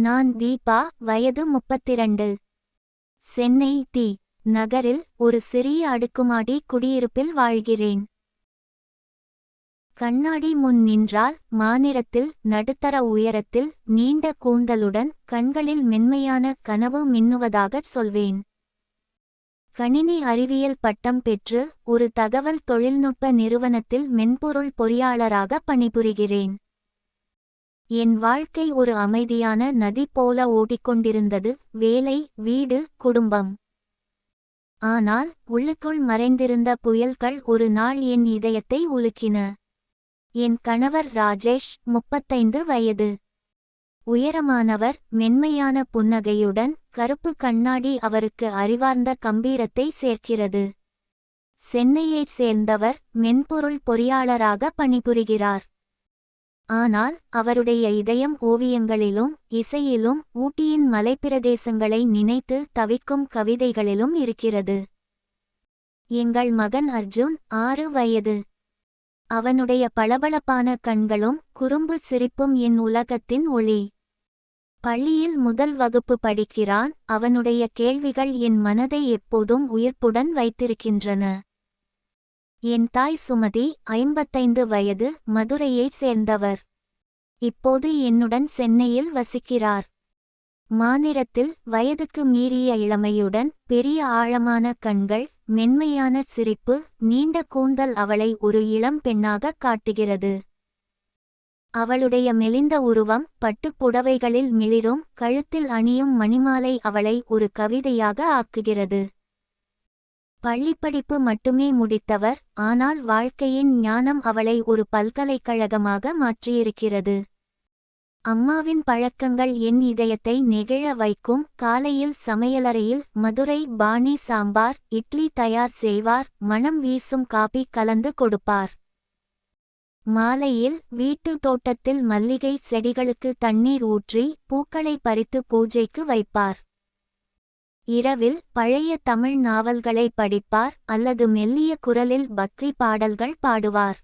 நான் தீபா வயது முப்பத்திரண்டு. சென்னை தி நகரில் ஒரு சிறிய அடுக்குமாடி குடியிருப்பில் வாழ்கிறேன். கண்ணாடி முன் நின்றால் மாநிலத்தில் நடுத்தர உயரத்தில் நீண்ட கூந்தலுடன் கண்களில் மென்மையான கனவு மின்னுவதாகச் சொல்வேன். கணினி அறிவியல் பட்டம் பெற்று ஒரு தகவல் தொழில்நுட்ப நிறுவனத்தில் மென்பொருள் பொறியாளராக பணிபுரிகிறேன். என் வாழ்க்கை ஒரு அமைதியான நதி போல ஓடிக்கொண்டிருந்தது வேலை வீடு குடும்பம். ஆனால் உள்ளுக்குள் மறைந்திருந்த புயல்கள் ஒரு நாள் என் இதயத்தை உலுக்கின. என் கணவர் ராஜேஷ் முப்பத்தைந்து வயது. உயரமானவர் மென்மையான புன்னகையுடன் கருப்பு கண்ணாடி அவருக்கு அறிவார்ந்த கம்பீரத்தை சேர்க்கிறது. சென்னையைச் சேர்ந்தவர் மென்பொருள் பொறியாளராக பணிபுரிகிறார். ஆனால் அவருடைய இதயம் ஓவியங்களிலும் இசையிலும் ஊட்டியின் மலைப்பிரதேசங்களை நினைத்து தவிக்கும் கவிதைகளிலும் இருக்கிறது. எங்கள் மகன் அர்ஜுன் ஆறு வயது. அவனுடைய பளபளப்பான கண்களும் குறும்பு சிரிப்பும் என் உலகத்தின் ஒளி. பள்ளியில் முதல் வகுப்பு படிக்கிறான் அவனுடைய கேள்விகள் என் மனதை எப்போதும் உயிர்ப்புடன் வைத்திருக்கின்றன. என் தாய் சுமதி ஐம்பத்தைந்து வயது மதுரையைச் சேர்ந்தவர். இப்போது என்னுடன் சென்னையில் வசிக்கிறார். மாநிலத்தில் வயதுக்கு மீறிய இளமையுடன் பெரிய ஆழமான கண்கள் மென்மையான சிரிப்பு நீண்ட கூந்தல் அவளை ஒரு இளம் பெண்ணாக காட்டுகிறது. அவளுடைய மெலிந்த உருவம் பட்டுப் புடவைகளில் மிளிரும் கழுத்தில் அணியும் மணிமாலை அவளை ஒரு கவிதையாக ஆக்குகிறது. பள்ளிப்படிப்பு மட்டுமே முடித்தவர் ஆனால் வாழ்க்கையின் ஞானம் அவளை ஒரு பல்கலைக்கழகமாக மாற்றியிருக்கிறது. அம்மாவின் பழக்கங்கள் என் இதயத்தை நெகிழ வைக்கும் காலையில் சமையலறையில் மதுரை பாணி சாம்பார் இட்லி தயார் செய்வார் மணம் வீசும் காபி கலந்து கொடுப்பார். மாலையில் வீட்டு தோட்டத்தில் மல்லிகை செடிகளுக்கு தண்ணீர் ஊற்றி பூக்களை பறித்து பூஜைக்கு வைப்பார். இரவில் பழைய தமிழ் நாவல்களை படிப்பார் அல்லது மெல்லிய குரலில் பக்தி பாடல்கள் பாடுவார்.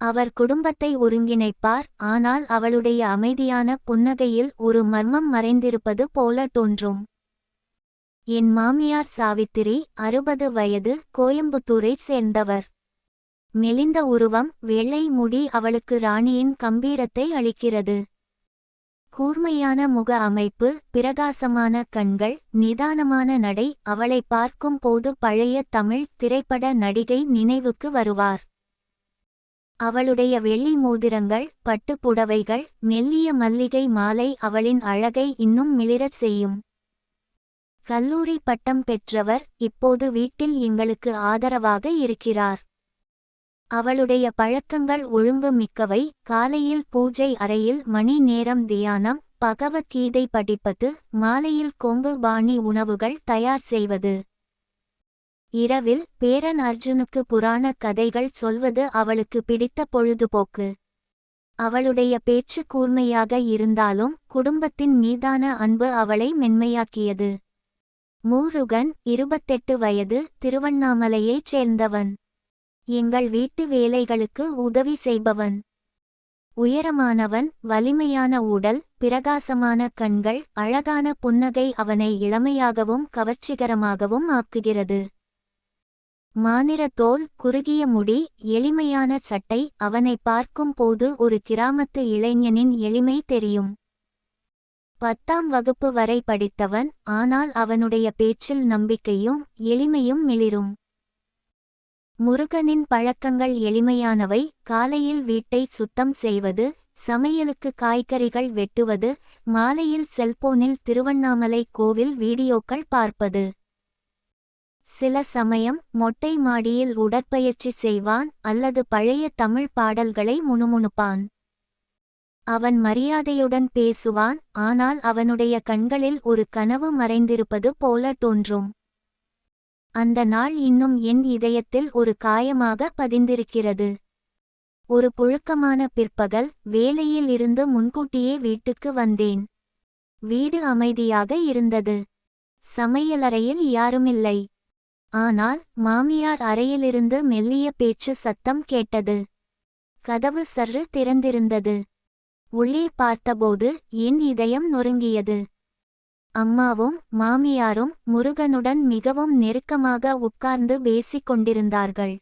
அவர் குடும்பத்தை ஒருங்கிணைப்பார் ஆனால் அவளுடைய அமைதியான புன்னகையில் ஒரு மர்மம் மறைந்திருப்பது போல தோன்றும். என் மாமியார் சாவித்திரி அறுபது வயது கோயம்புத்தூரைச் சேர்ந்தவர். மெலிந்த உருவம் வெள்ளை முடி அவளுக்கு ராணியின் கம்பீரத்தை அளிக்கிறது. கூர்மையான முக அமைப்பு பிரகாசமான கண்கள் நிதானமான நடை அவளை பார்க்கும் போது பழைய தமிழ் திரைப்பட நடிகை நினைவுக்கு வருவார். அவளுடைய வெள்ளி மோதிரங்கள் பட்டுப் புடவைகள் மெல்லிய மல்லிகை மாலை அவளின் அழகை இன்னும் மிளிரச் செய்யும். கல்லூரி பட்டம் பெற்றவர் இப்போது வீட்டில் எங்களுக்கு ஆதரவாக இருக்கிறார். அவளுடைய பழக்கங்கள் ஒழுங்கு மிக்கவை காலையில் பூஜை அறையில் மணி நேரம் தியானம். பகவத்கீதை படிப்பது. மாலையில் கொங்கு பாணி உணவுகள் தயார் செய்வது. இரவில் பேரன் அர்ஜுனுக்கு புராண கதைகள் சொல்வது அவளுக்கு பிடித்த பொழுதுபோக்கு. அவளுடைய பேச்சு கூர்மையாக இருந்தாலும் குடும்பத்தின் மீதான அன்பு அவளை மென்மையாக்கியது. மூருகன் இருபத்தெட்டு வயது திருவண்ணாமலையைச் சேர்ந்தவன். எங்கள் வீட்டு வேலைகளுக்கு உதவி செய்பவன். உயரமானவன் வலிமையான உடல் பிரகாசமான கண்கள் அழகான புன்னகை அவனை இளமையாகவும் கவர்ச்சிகரமாகவும் ஆக்குகிறது. மாநிற தோல் குறுகிய முடி எளிமையான சட்டை அவனை பார்க்கும் போது ஒரு கிராமத்து இளைஞனின் எளிமை தெரியும். பத்தாம் வகுப்பு வரை படித்தவன் ஆனால் அவனுடைய பேச்சில் நம்பிக்கையும் எளிமையும் மிளிரும். முருகனின் பழக்கங்கள் எளிமையானவை. காலையில் வீட்டை சுத்தம் செய்வது சமையலுக்கு காய்கறிகள் வெட்டுவது மாலையில் செல்போனில் திருவண்ணாமலை கோவில் வீடியோக்கள் பார்ப்பது. சில சமயம் மொட்டை மாடியில் உடற்பயிற்சி செய்வான் அல்லது பழைய தமிழ் பாடல்களை முணுமுணுப்பான். அவன் மரியாதையுடன் பேசுவான் ஆனால் அவனுடைய கண்களில் ஒரு கனவு மறைந்திருப்பது போல தோன்றும். அந்த நாள் இன்னும் என் இதயத்தில் ஒரு காயமாக பதிந்திருக்கிறது. ஒரு புழுக்கமான பிற்பகல் வேலையில் இருந்து முன்கூட்டியே வீட்டுக்கு வந்தேன். வீடு அமைதியாக இருந்தது. சமையலறையில் யாருமில்லை. ஆனால் மாமியார் அறையிலிருந்து மெல்லிய பேச்சு சத்தம் கேட்டது. கதவு சர்று திறந்திருந்தது. உள்ளே பார்த்தபோது என் இதயம் நொறுங்கியது. அம்மாவும் மாமியாரும் முருகனுடன் மிகவும் நெருக்கமாக உட்கார்ந்து பேசிக் கொண்டிருந்தார்கள்.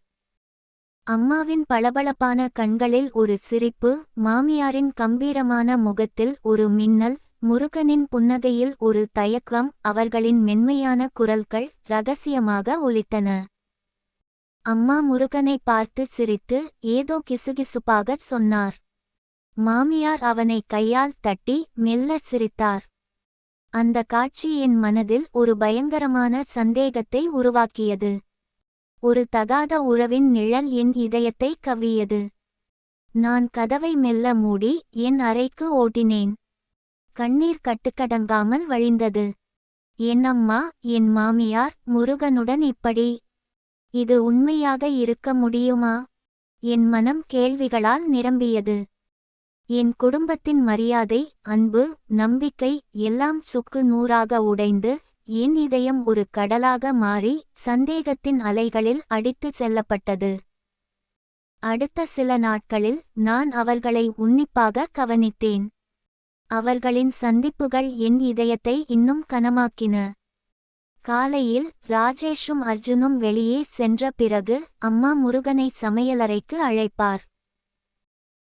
அம்மாவின் பளபளப்பான கண்களில் ஒரு சிரிப்பு மாமியாரின் கம்பீரமான முகத்தில் ஒரு மின்னல் முருகனின் புன்னகையில் ஒரு தயக்கம் அவர்களின் மென்மையான குரல்கள் ரகசியமாக ஒலித்தன. அம்மா முருகனை பார்த்து சிரித்து ஏதோ கிசுகிசுப்பாகச் சொன்னார். மாமியார் அவனை கையால் தட்டி மெல்ல சிரித்தார். அந்த காட்சி என் மனதில் ஒரு பயங்கரமான சந்தேகத்தை உருவாக்கியது. ஒரு தகாத உறவின் நிழல் என் இதயத்தை கவ்வியது. நான் கதவை மெல்ல மூடி என் அறைக்கு ஓட்டினேன். கண்ணீர் கட்டுக்கடங்காமல் வழிந்தது. என் அம்மா என் மாமியார் முருகனுடன் இப்படி. இது உண்மையாக இருக்க முடியுமா? என் மனம் கேள்விகளால் நிரம்பியது. என் குடும்பத்தின் மரியாதை அன்பு நம்பிக்கை எல்லாம் சுக்கு நூறாக உடைந்து என் இதயம் ஒரு கடலாக மாறி சந்தேகத்தின் அலைகளில் அடித்து செல்லப்பட்டது. அடுத்த சில நாட்களில் நான் அவர்களை உன்னிப்பாக கவனித்தேன். அவர்களின் சந்திப்புகள் என் இதயத்தை இன்னும் கனமாக்கின. காலையில் ராஜேஷும் அர்ஜுனும் வெளியே சென்ற பிறகு அம்மா முருகனை சமையலறைக்கு அழைப்பார்.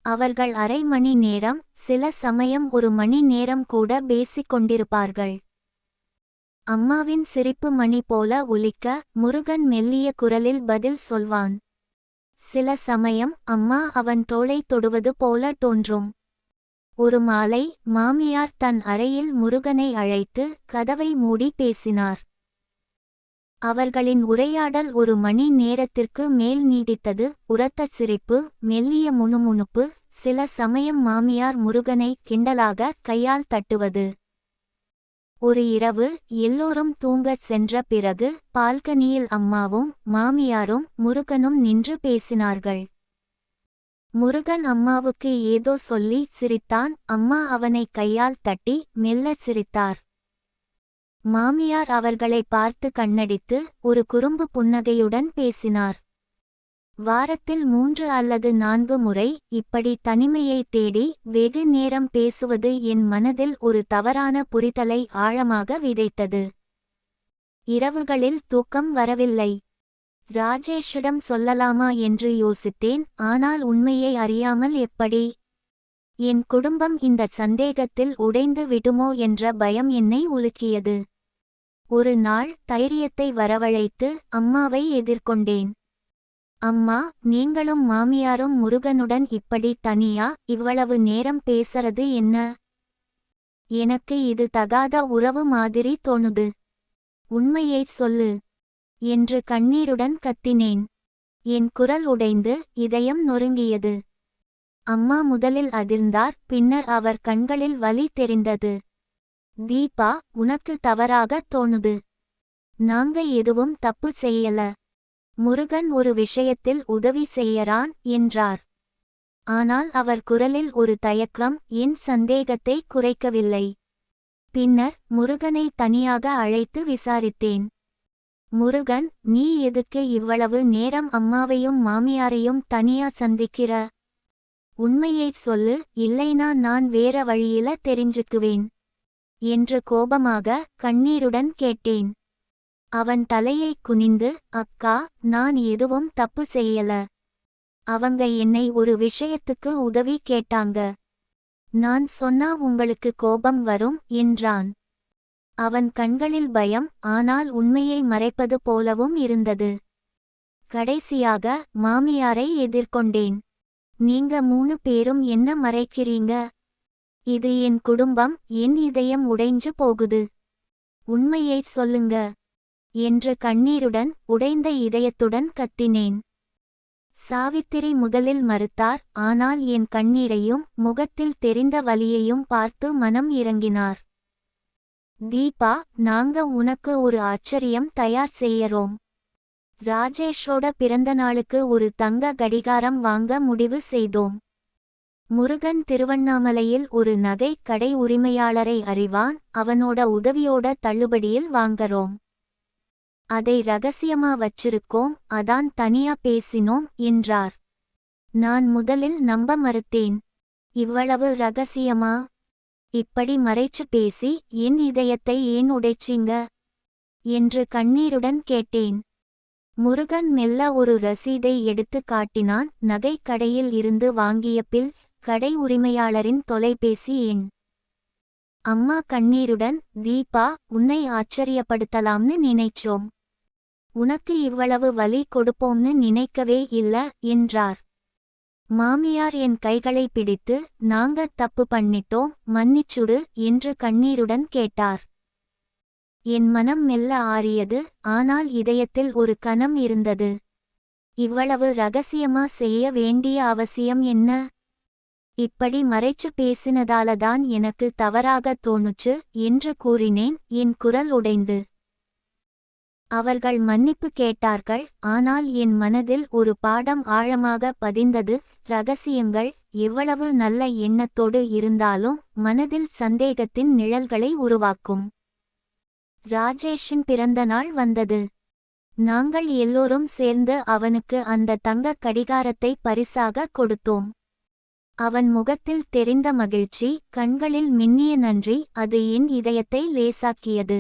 அவர்கள் அரை மணி நேரம் சில சமயம் ஒரு மணி நேரம் கூட பேசிக் கொண்டிருப்பார்கள் அம்மாவின் சிரிப்பு மணி போல ஒலிக்க முருகன் மெல்லிய குரலில் பதில் சொல்வான். சில சமயம் அம்மா அவன் தோளை தொடுவது போல தோன்றும். ஒரு மாலை மாமியார் தன் அறையில் முருகனை அழைத்து கதவை மூடி பேசினார். அவர்களின் உரையாடல் ஒரு மணி நேரத்திற்கு மேல் நீடித்தது. உரத்த சிரிப்பு மெல்லிய முணுமுணுப்பு சில சமயம் மாமியார் முருகனை கிண்டலாக கையால் தட்டுவது. ஒரு இரவு எல்லோரும் தூங்கச் சென்ற பிறகு பால்கனியில் அம்மாவும் மாமியாரும் முருகனும் நின்று பேசினார்கள். முருகன் அம்மாவுக்கு ஏதோ சொல்லி சிரித்தான். அம்மா அவனை கையால் தட்டி மெல்ல சிரித்தார். மாமியார் அவர்களை பார்த்து கண்ணடித்து ஒரு குறும்பு புன்னகையுடன் பேசினார். வாரத்தில் மூன்று அல்லது நான்கு முறை இப்படி தனிமையை தேடி வெகு நேரம் பேசுவது என் மனதில் ஒரு தவறான புரிதலை ஆழமாக விதைத்தது. இரவுகளில் தூக்கம் வரவில்லை. ராஜேஷிடம் சொல்லலாமா என்று யோசித்தேன் ஆனால் உண்மையை அறியாமல் எப்படி? என் குடும்பம் இந்த சந்தேகத்தில் உடைந்து விடுமோ என்ற பயம் என்னை உலுக்கியது. ஒரு நாள் தைரியத்தை வரவழைத்து அம்மாவை எதிர்கொண்டேன். அம்மா நீங்களும் மாமியாரும் முருகனுடன் இப்படி தனியா இவ்வளவு நேரம் பேசறது என்ன? எனக்கு இது தகாத உறவு மாதிரி தோணுது. உண்மையைச் சொல்லு என்று கண்ணீருடன் கத்தினேன். என் குரல் உடைந்து இதயம் நொறுங்கியது. அம்மா முதலில் அதிர்ந்தார் பின்னர் அவர் கண்களில் வலி தெரிந்தது. தீபா உனக்கு தவறாகத் தோணுது. நாங்க எதுவும் தப்பு செய்யல. முருகன் ஒரு விஷயத்தில் உதவி செய்யறான் என்றார். ஆனால் அவர் குரலில் ஒரு தயக்கம் என் சந்தேகத்தை குறைக்கவில்லை. பின்னர் முருகனை தனியாக அழைத்து விசாரித்தேன். முருகன் நீ எதுக்கு இவ்வளவு நேரம் அம்மாவையும் மாமியாரையும் தனியா சந்திக்கிற? உண்மையைச் சொல்லு இல்லைனா நான் வேற வழியில தெரிஞ்சுக்குவேன். என்று கோபமாக கண்ணீருடன் கேட்டேன். அவன் தலையை குனிந்து அக்கா நான் எதுவும் தப்பு செய்யல. அவங்க என்னை ஒரு விஷயத்துக்கு உதவி கேட்டாங்க. நான் சொன்னா உங்களுக்கு கோபம் வரும் என்றான். அவன் கண்களில் பயம் ஆனால் உண்மையை மறைப்பது போலவும் இருந்தது. கடைசியாக மாமியாரை எதிர்கொண்டேன். நீங்க மூணு பேரும் என்ன மறைக்கிறீங்க? இது என் குடும்பம் என் இதயம் உடைஞ்சு போகுது. உண்மையைச் சொல்லுங்க. என்று கண்ணீருடன் உடைந்த இதயத்துடன் கத்தினேன். சாவித்திரி முதலில் மறுத்தார் ஆனால் என் கண்ணீரையும் முகத்தில் தெரிந்த வலியையும் பார்த்து மனம் இறங்கினார். தீபா நாங்க உனக்கு ஒரு ஆச்சரியம் தயார் செய்யறோம். ராஜேஷோட பிறந்த நாளுக்கு ஒரு தங்க கடிகாரம் வாங்க முடிவு செய்தோம். முருகன் திருவண்ணாமலையில் ஒரு நகை கடை உரிமையாளரை அறிவான் அவனோட உதவியோட தள்ளுபடியில் வாங்கறோம். அதை ரகசியமா வச்சிருக்கோம் அதான் தனியா பேசினோம் என்றார். நான் முதலில் நம்ப மறுத்தேன். இவ்வளவு ரகசியமா? இப்படி மறைச்சு பேசி என் இதயத்தை ஏன் உடைச்சிங்க? என்று கண்ணீருடன் கேட்டேன். முருகன் மெல்ல ஒரு ரசீதை எடுத்து காட்டினான் நகைக் கடையில் இருந்து வாங்கிய பில் கடை உரிமையாளரின் தொலைபேசி எண். அம்மா கண்ணீருடன் தீபா உன்னை ஆச்சரியப்படுத்தலாம்னு நினைச்சோம். உனக்கு இவ்வளவு வலி கொடுப்போம்னு நினைக்கவே இல்ல என்றார். மாமியார் என் கைகளை பிடித்து நாங்க தப்பு பண்ணிட்டோம் மன்னிச்சுடு என்று கண்ணீருடன் கேட்டார். என் மனம் மெல்ல ஆறியது ஆனால் இதயத்தில் ஒரு கணம் இருந்தது. இவ்வளவு ரகசியமா செய்ய வேண்டிய அவசியம் என்ன? இப்படி மறைச்சு பேசினதாலதான் எனக்கு தவறாக தோணுச்சு என்று கூறினேன் என் குரல் உடைந்து. அவர்கள் மன்னிப்பு கேட்டார்கள் ஆனால் என் மனதில் ஒரு பாடம் ஆழமாக பதிந்தது ரகசியங்கள் எவ்வளவு நல்ல எண்ணத்தோடு இருந்தாலும் மனதில் சந்தேகத்தின் நிழல்களை உருவாக்கும். ராஜேஷின் பிறந்த நாள் வந்தது. நாங்கள் எல்லோரும் சேர்ந்து அவனுக்கு அந்த தங்கக் கடிகாரத்தை பரிசாக கொடுத்தோம். அவன் முகத்தில் தெரிந்த மகிழ்ச்சி கண்களில் மின்னிய நன்றி அது என் இதயத்தை லேசாக்கியது.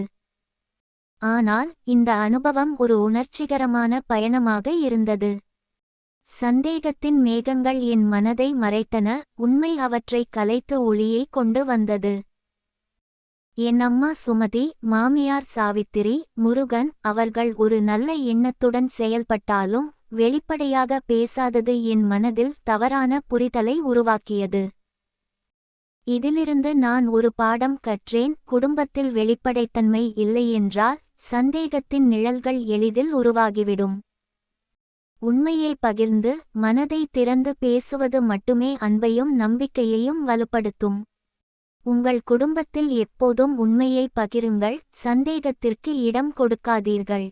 ஆனால் இந்த அனுபவம் ஒரு உணர்ச்சிகரமான பயணமாக இருந்தது. சந்தேகத்தின் மேகங்கள் என் மனதை மறைத்தன உண்மை அவற்றை கலைத்து ஒளியை கொண்டு வந்தது. என் அம்மா சுமதி மாமியார் சாவித்திரி முருகன் அவர்கள் ஒரு நல்ல எண்ணத்துடன் செயல்பட்டாலும் வெளிப்படையாக பேசாதது என் மனதில் தவறான புரிதலை உருவாக்கியது. இதிலிருந்து நான் ஒரு பாடம் கற்றேன். குடும்பத்தில் வெளிப்படைத்தன்மை இல்லையென்றால் சந்தேகத்தின் நிழல்கள் எளிதில் உருவாகிவிடும். உண்மையை பகிர்ந்து மனதை திறந்து பேசுவது மட்டுமே அன்பையும் நம்பிக்கையையும் வலுப்படுத்தும். உங்கள் குடும்பத்தில் எப்போதும் உண்மையை பகிருங்கள். சந்தேகத்திற்கு இடம் கொடுக்காதீர்கள்.